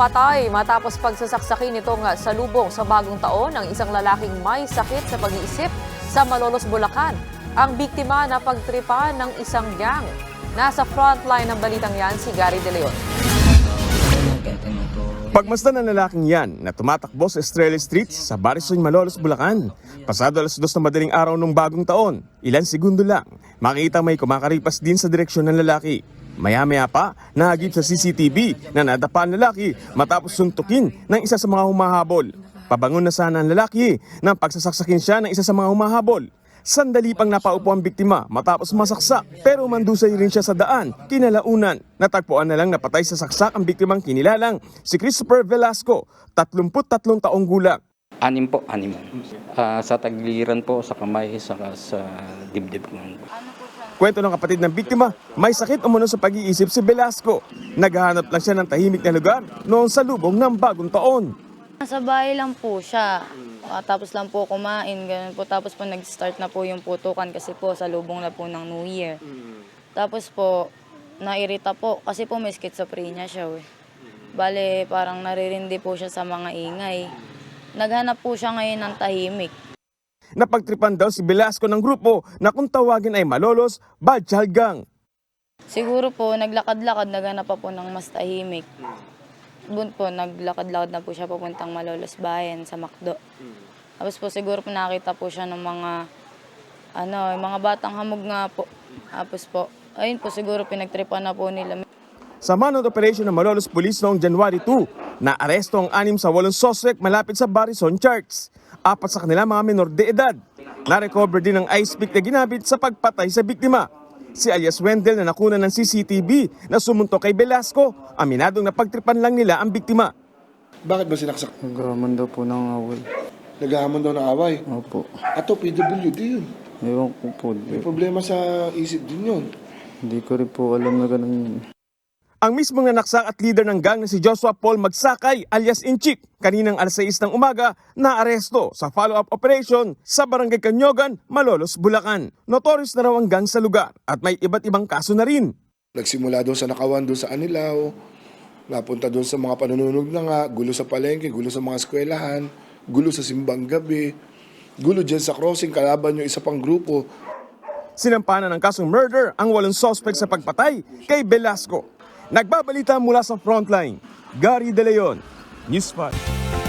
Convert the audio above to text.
patay matapos pagsasaksakin nitong salubong sa bagong taon ng isang lalaking may sakit sa pag-iisip sa Malolos, Bulacan. Ang biktima na pagtripa ng isang gang. Nasa frontline ng balitang yan si Gary De Leon. Pagmasdan ng lalaking yan na tumatakbo sa Estrella Street sa Barisoy, Malolos, Bulacan. Pasado alas dos na madaling araw ng bagong taon, ilan segundo lang, makita may kumakaripas din sa direksyon ng lalaki. Maya-maya pa, nahagip sa CCTV na nadapa ang lalaki matapos suntukin ng isa sa mga humahabol. Pabangon na sana ang lalaki nang pagsasaksakin siya ng isa sa mga humahabol. Sandali pang napaupo ang biktima matapos masaksak pero mandusay rin siya sa daan kinalaunan. Natagpuan na lang napatay sa saksak ang biktimang kinilalang si Christopher Velasco, 33 taong gulang. Anim po, anim. Ah, sa tagliran po, sa kamay, saka sa dibdib ko. Kwento ng kapatid ng biktima, may sakit umano sa pag-iisip si Velasco. Naghahanap lang siya ng tahimik na lugar noong sa lubong ng bagong taon. Nasa bahay lang po siya. Ah, tapos lang po kumain, ganun po. Tapos po nag-start na po yung putukan kasi po sa lubong na po ng New Year. Tapos po, nairita po kasi po may schizophrenia siya eh. Bale, parang naririndi po siya sa mga ingay. Naghanap po siya ngayon ng tahimik. Napagtripan daw si Velasco ng grupo na kung tawagin ay Malolos, Badjalgang. Siguro po, naglakad-lakad, naghanap pa po ng mas tahimik. Bun po, naglakad-lakad na po siya papuntang Malolos Bayan sa Macdo. Tapos po siguro po nakita po siya ng mga ano, mga batang hamog nga po. Tapos po, ayun po siguro pinagtripan na po nila. Sa manhunt operation ng Malolos Police noong January 2, naaresto ang anim sa walong suspect malapit sa Barison Church. Apat sa kanila mga minor de edad. Na-recover din ang ice pick na ginamit sa pagpatay sa biktima. Si alias Wendell na nakuna ng CCTV na sumunto kay Velasco, aminadong napagtripan lang nila ang biktima. Bakit ba sinaksak? Nagkaman daw po ng awal. Naghahamon daw ng away. Opo. Ato, PWD yun. Ewan ko po. May problema sa isip din yun. hindi ko rin po alam na ganun. Ang mismong nanaksak at leader ng gang na si Joshua Paul Magsakay alias Inchik kaninang alas 6 ng umaga na aresto sa follow-up operation sa Barangay Kanyogan, Malolos, Bulacan. Notorious na raw ang gang sa lugar at may iba't ibang kaso na rin. Nagsimula doon sa nakawan doon sa Anilaw, napunta doon sa mga panununog na nga, gulo sa palengke, gulo sa mga eskwelahan, gulo sa simbang gabi, gulo dyan sa crossing, kalaban yung isa pang grupo. Sinampanan ng kasong murder ang walong suspect sa pagpatay kay Velasco. Nagbabalita mula sa frontline, Gary De Leon, News 5.